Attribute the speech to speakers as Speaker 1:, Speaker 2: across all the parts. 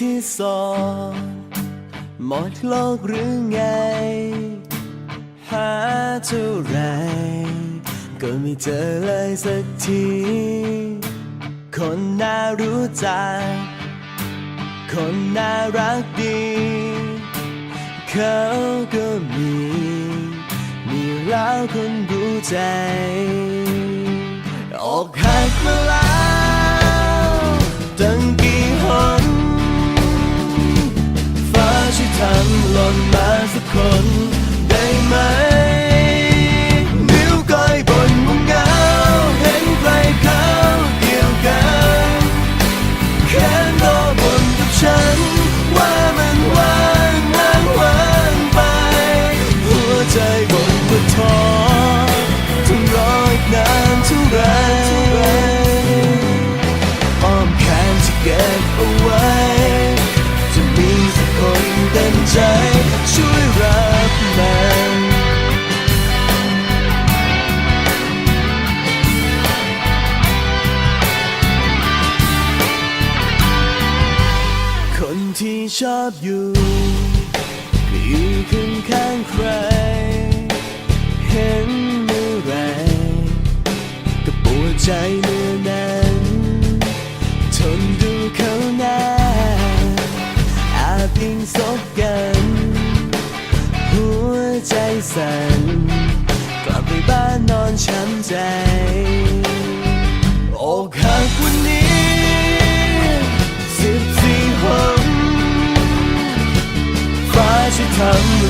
Speaker 1: ดหมดโลกหรือไง หาเท่าไร ก็ไม่เจอเลยสักที คนน่ารู้จัก คนน่ารักดี เขาก็มี มีเราคนรู้ใจ ออกหักมาแล้ว ชอบอยู่ก็อยู่ข้างข้างๆใคร เห็นเมื่อไรก็ปวดใจเมื่อนั้นทนดูเขาหน้าอาจพิงซบกัน หัวใจสั่นกลับไปบ้านนอนช้ำใจ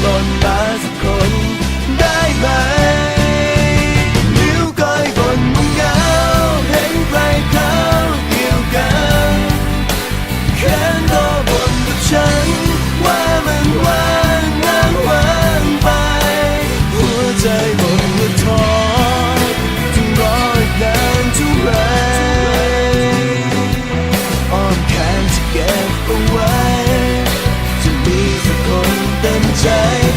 Speaker 1: หล่นมา change